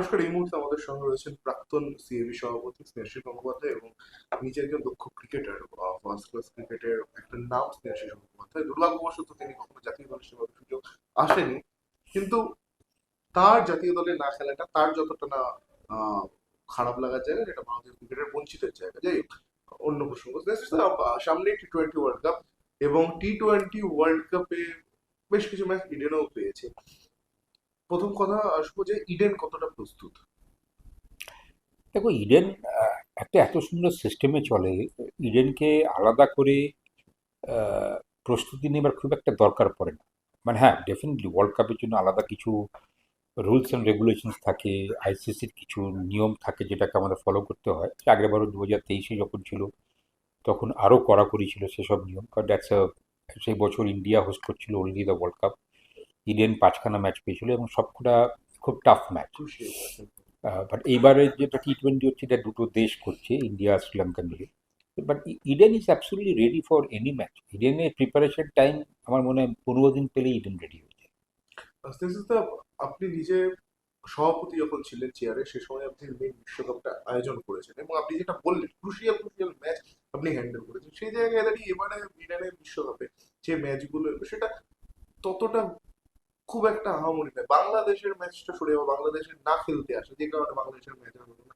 নমস্কার, এই মুহূর্তে আমাদের সঙ্গে রয়েছেন প্রাক্তন সিএবি সভাপতি স্নেহাশিস গঙ্গোপাধ্যায় এবং নিজে একজন দক্ষ ক্রিকেটার ফার্স্ট ক্লাস ক্রিকেটের একটা নাম স্নেহাশিস গঙ্গোপাধ্যায় দুর্ভাগ্যবশত তিনি কখনো জাতীয় দলের সেভাবে সুযোগ আসেনি। কিন্তু তার জাতীয় দলে না খেলাটা তার যতটা না খারাপ লাগার জায়গা, যেটা ভারতীয় ক্রিকেটের বঞ্চিতের জায়গা। যাই অন্য প্রসঙ্গ। সামনে টি টোয়েন্টি ওয়ার্ল্ড কাপ এবং টি টোয়েন্টি ওয়ার্ল্ড কাপে বেশ কিছু ম্যাচ ইডেনও পেয়েছে। প্রথম কথা আসব যে ইডেন কতটা প্রস্তুত? দেখো, ইডেন একটা এত সুন্দর সিস্টেমে চলে। ইডেনকে আলাদা করে প্রস্তুতি নেবার খুব একটা দরকার পড়ে না। মানে হ্যাঁ ডেফিনেটলি ওয়ার্ল্ড কাপের জন্য আলাদা কিছু রুলস অ্যান্ড রেগুলেশনস থাকে আইসিসির কিছু নিয়ম থাকে যেটাকে আমাদের ফলো করতে হয়। আগেরবারও দু হাজার তেইশে যখন ছিল, তখন আরও কড়াকড়ি ছিল সেসব নিয়ম। কারণ দ্যাটস সেই বছর ইন্ডিয়া হোস্ট করছিল already the world cup Eden পাঁচখানা ম্যাচ পেয়েছিল এবং সবকটা খুব টাফ ম্যাচ বাট এইবারে যেটা টি টোয়েন্টি হচ্ছে, এটা দুটো দেশ করছে ইন্ডিয়া শ্রীলঙ্কা মিলে। But Eden is absolutely ready for any match ইডেনের preparation time আমার মনে হয় পনেরো দিন পেলেই ইডেন রেডি হয়ে যায়। আপনি নিজে সভাপতি যখন ছিলেন চেয়ারে সে সময় আপনি মেন বিশ্বকাপটা আয়োজন করেছেন এবং আপনি যেটা বললেন ক্রুশিয়াল ক্রুশিয়াল ম্যাচ আপনি হ্যান্ডেল করেছেন। সেই জায়গায় দাঁড়িয়ে এবারে ইরানের বিশ্বকাপে যে ম্যাচগুলো সেটা ততটা খুব একটা আহামরি নয়। বাংলাদেশের ম্যাচটা সরে যাওয়া বাংলাদেশের না খেলতে আসে যে কারণে বাংলাদেশের ম্যাচ হলো না।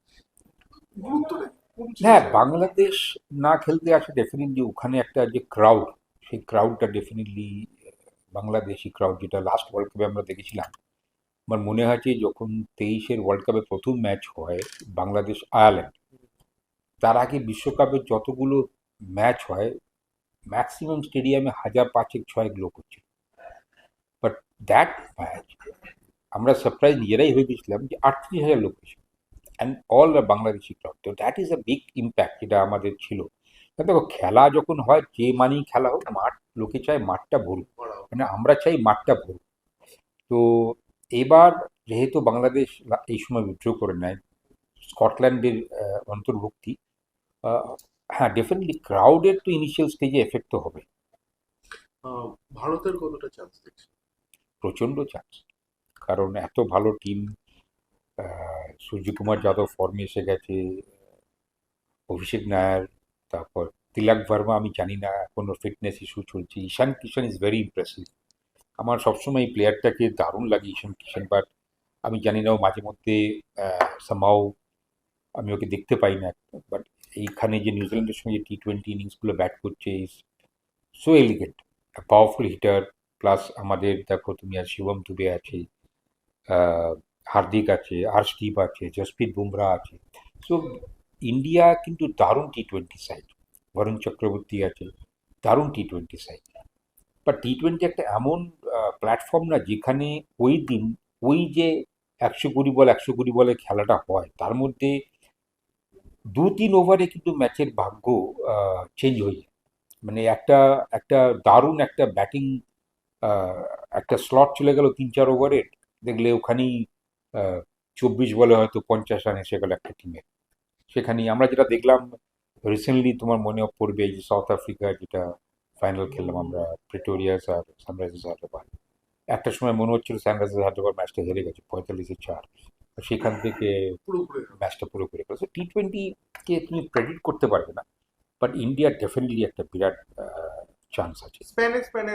গুরুত্বটা কমছে হ্যাঁ বাংলাদেশ না খেলতে আসে ডেফিনেটলি ওখানে একটা যে ক্রাউড সেই ক্রাউডটা ডেফিনেটলি বাংলাদেশি ক্রাউড যেটা লাস্ট ওয়ার্ল্ড কাপে আমরা দেখেছিলাম। আমার মনে হয় যে যখন তেইশের ওয়ার্ল্ড কাপে প্রথম ম্যাচ হয় বাংলাদেশ আয়ারল্যান্ড তার আগে বিশ্বকাপের যতগুলো ম্যাচ হয় ম্যাক্সিমাম স্টেডিয়ামে হাজার পাঁচেক ছয়েক লোক হচ্ছে। দ্যাট আমরা সারপ্রাইজ নিজেরাই হয়ে গেছিলাম যে আটত্রিশ হাজার লোক হয়েছে অ্যান্ড অল বাংলাদেশি ক্লাব তো that is a big impact যেটা আমাদের ছিল। দেখো, খেলা যখন হয়, যে মানেই খেলা হোক, মাঠ, লোকে চায় মাঠটা ভরুক। মানে আমরা চাই মাঠটা ভরুক। তো এবার যেহেতু বাংলাদেশ এই সময় উইথড্র করে নেয় স্কটল্যান্ডের অন্তর্ভুক্তি হ্যাঁ ডেফিনেটলি ক্রাউডের তো ইনিশিয়াল স্টেজে এফেক্ট তো হবে ভারতের কতটা চান্স দেখছে প্রচণ্ড চান্স কারণ এত ভালো টিম সূর্যকুমার যাদব ফর্মে এসে গেছে, অভিষেক নায়ার, তারপর তিলক ভার্মা আমি জানি না কোনো ফিটনেস ইস্যু চলছে। Ishan Kishan is very impressive আমার সবসময় এই প্লেয়ারটাকে দারুণ লাগে ঈশান কিষান বাট আমি জানি না ও মাঝে মধ্যে সামাও আমি ওকে দেখতে পাই না। বাট এইখানে যে নিউজিল্যান্ডের সঙ্গে টি টোয়েন্টি ইনিংসগুলো ব্যাট করছে is so elegant powerful hitter plus আমাদের, দেখো তুমি আর শিবম দুবে আছে হার্দিক আছে, আর্শদীপ আছে, জসপ্রীত বুমরা আছে। সো ইন্ডিয়া কিন্তু দারুণ T twenty side Varun Chakravarthy আছে, দারুণ টি টোয়েন্টি সাইড বা টি টোয়েন্টি একটা এমন প্ল্যাটফর্ম না যেখানে ওই দিন, ওই যে একশো কুড়ি বল, একশো কুড়ি বলে খেলাটা হয়, তার মধ্যে দু তিন ওভারে কিন্তু ম্যাচের ভাগ্য চেঞ্জ হয়ে যায়। মানে একটা একটা দারুণ একটা ব্যাটিং একটা স্লট চলে গেল তিন চার ওভারের দেখলে ওখানেই চব্বিশ বলে হয়তো পঞ্চাশ রান এসে গেল একটা টিমের সেখানেই আমরা যেটা দেখলাম রিসেন্টলি তোমার মনে পড়বে যে সাউথ আফ্রিকা যেটা ফাইনাল খেললাম আমরা প্রিটোরিয়াস আর সানরাইজার্স হায়দ্রাবাদ। একটা সময় মনে হচ্ছিল সানরাইজার্স হায়দ্রাবাদ ম্যাচটা হেরে গেছে পঁয়তাল্লিশে চার। সেখান থেকে ম্যাচটা পুরোপুরি করেছে টি টোয়েন্টিকে তুমি প্রেডিক্ট করতে পারবে না বাট ইন্ডিয়ার ডেফিনেটলি একটা বিরাট চান্স আছে। স্পেনে স্পেনে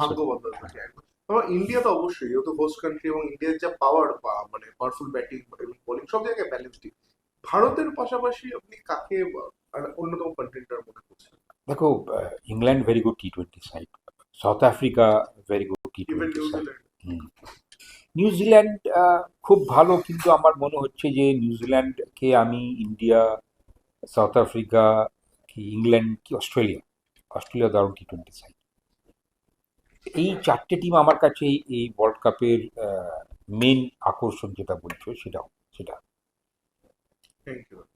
ভাগ্য বদল থাকে। একদম তবে ইন্ডিয়া তো অবশ্যই ও তো হোস্ট কান্ট্রি এবং ইন্ডিয়ার যা পাওয়ার মানে পাওয়ারফুল ব্যাটিং এবং বোলিং সব জায়গায় ব্যালেন্স টিম ভারতের পাশাপাশি আপনি কাকে অন্যতম কন্টেন্টার মনে করছেন? দেখো England very good T twenty side South Africa very good T twenty side New Zealand খুব ভালো কিন্তু আমার মনে হচ্ছে যে নিউজিল্যান্ডকে আমি ইন্ডিয়া সাউথ আফ্রিকা কি ইংল্যান্ড কি অস্ট্রেলিয়া অস্ট্রেলিয়া দারুণ টি টোয়েন্টি সাইড এই চারটে টিম আমার কাছে এই- ওয়ার্ল্ড কাপের মেন আকর্ষণ যেটা বলছো সেটাও, সেটা। Thank you